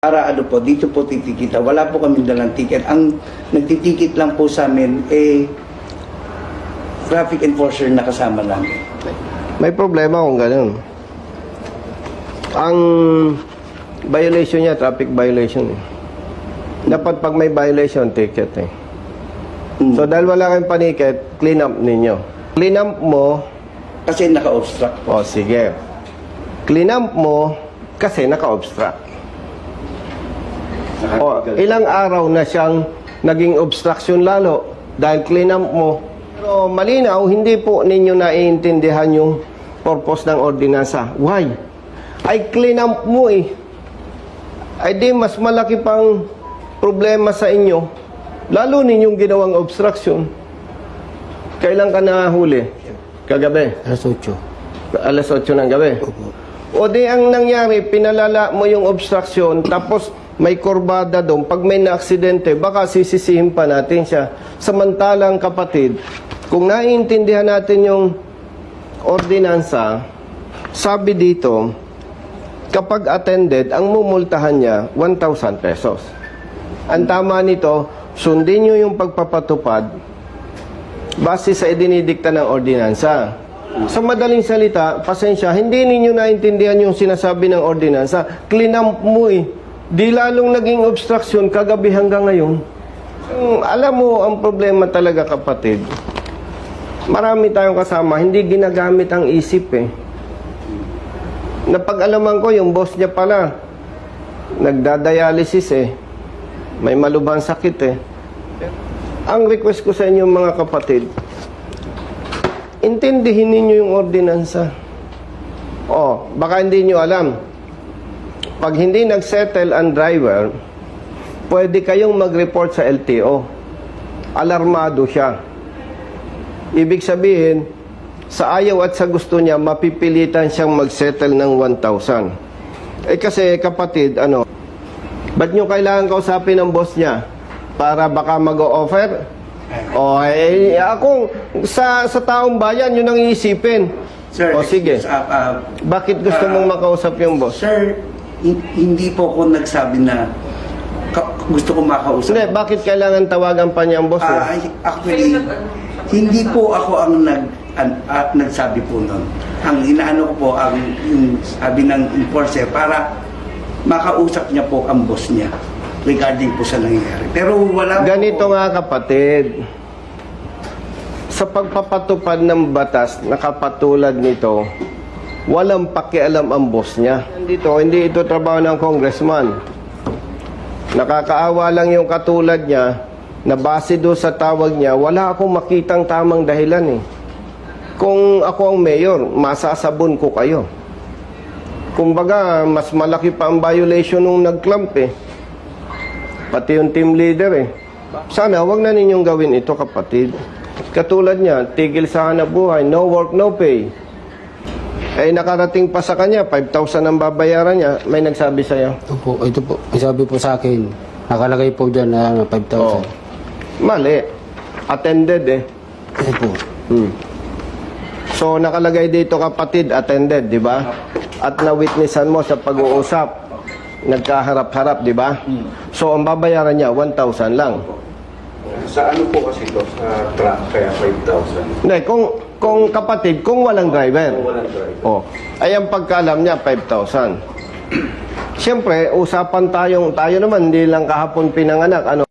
Para ano po, dito po titikita. Wala po kami dalang ticket. Ang nagtitikit lang po sa amin, eh, traffic enforcer na kasama namin. May problema kung ganun. Ang violation niya, traffic violation. Eh. Dapat pag may violation, ticket eh. Mm. So dahil wala kayong paniket, clean up ninyo. Clean up mo, Kasi naka-obstruct po. o sige. Clean up mo kasi naka-obstruct. O, ilang araw na siyang naging obstruction lalo dahil clean up mo. Pero malinaw, hindi po ninyo naiintindihan yung purpose ng ordinansa. Why? Ay clean up mo eh. Ay di mas malaki pang problema sa inyo. Lalo ninyong ginawang obstruction. Kailan ka nahuli? Kagabi? Alas 8. Alas 8 ng gabi. O di ang nangyari, pinalala mo yung obstruction, tapos may kurbada doon. Pag may na-aksidente, baka sisisihin pa natin siya. Samantalang kapatid, kung naiintindihan natin yung ordinansa, sabi dito, kapag attended, ang mumultahan niya, 1,000 pesos. Ang tama nito, sundin nyo yung pagpapatupad base sa idinidikta ng ordinansa. Sa madaling salita, pasensya, hindi ninyo naintindihan yung sinasabi ng ordinansa. Clean up mo eh. Di lalong naging obstruction kagabi hanggang ngayon. Yung, alam mo, ang problema talaga kapatid, marami tayong kasama, hindi ginagamit ang isip eh. Napag-alaman ko, yung boss niya pala, nagdadialysis eh. May malubhang sakit eh. Ang request ko sa inyo mga kapatid, intindihin ninyo yung ordinansa. Oh, baka hindi nyo alam. Pag hindi nagsettle ang driver, pwede kayong mag-report sa LTO. Alarmado siya. Ibig sabihin, sa ayaw at sa gusto niya, mapipilitan siyang mag-settle ng 1,000. Eh kasi kapatid, ano, ba't nyo kailangan kausapin ng boss niya? Para baka mag-o-offer? O, eh, ako, sa, sa taong bayan, yun ang iisipin. Sir, o sige, ah, ah, bakit gusto ah, mong makausap yung boss? Sir, hindi po ako nagsabi na ka- gusto ko makausap. Hindi, bakit kailangan tawagan pa niya ang boss mo? Ah, actually, hindi po ako ang nag an, ah, nagsabi po noon. Ang inaano ko po ang yung sabi ng enforcer para makausap niya po ang boss niya regarding po sa nangyayari. Pero wala po- Ganito nga kapatid, sa pagpapatupad ng batas na kapatulad nito, walang pakialam ang boss niya. Dito, hindi ito trabaho ng congressman. Nakakaawa lang yung katulad niya na base do sa tawag niya, wala akong makitang tamang dahilan eh. Kung ako ang mayor, masasabon ko kayo. Kumbaga, mas malaki pa ang violation nung nag-clump eh. Pati yung team leader eh. Sana wag na ninyong gawin ito kapatid. Katulad niya, tigil sa hanap buhay, no work, no pay. Eh nakarating pa sa kanya, 5,000 ang babayaran niya. May nagsabi sa'yo. Ito po, ito po. Ang sabi po sa akin, nakalagay po dyan na ano, 5,000. Oh. Mali. Attended eh. Ito po. Hmm. So nakalagay dito kapatid, attended, di ba? At na-witnessan mo sa pag-uusap. Nagkaharap-harap, di ba? So ang babayaran niya, 1,000 lang. Sa ano po kasi ito? Sa truck, kaya 5,000. Hindi, kung, kung kapatid, kung walang driver. Kung walang driver. Oh, ay ang pagkalam niya 5,000. Siyempre, usapan tayong tayo naman hindi lang kahapon pinanganak ano